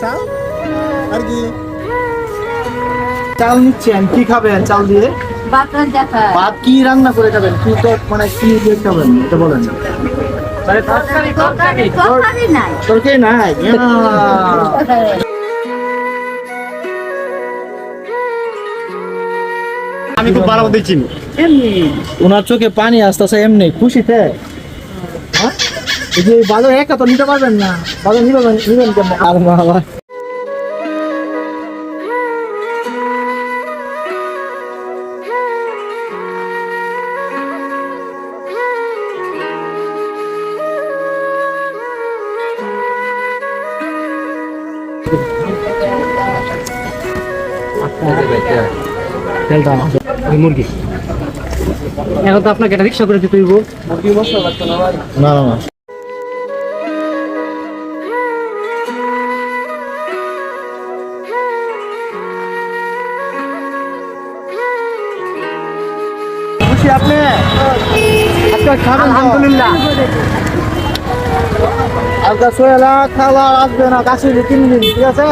চাল আর কি? চাল নিচ্ছেন কি খাবেন চাল দিয়ে? ভাত কি রান্না করে খাবেন? কি তো মানে কি দিয়ে খাবেন? এটা বলেন। তরকারি তরকারি? নাই। আমি খুব ভালো মতো চিনি। এমনি। ওনার চোখে পানি আসতেছে এমনি খুশিতে। হ্যাঁ? যে বাজার একা তো নিতে পারবেন না। বাজার নিবেন নিবেন কেন আর বাবা। মুরগি। এখন তো আপনাকে একটা রিক্সা করে দিতে হইব। না না আপনি? আলহামদুলিল্লাহ। আজকে সোয়েলা খাওয়া আসবে না কাশি তিন দিন ঠিক আছে?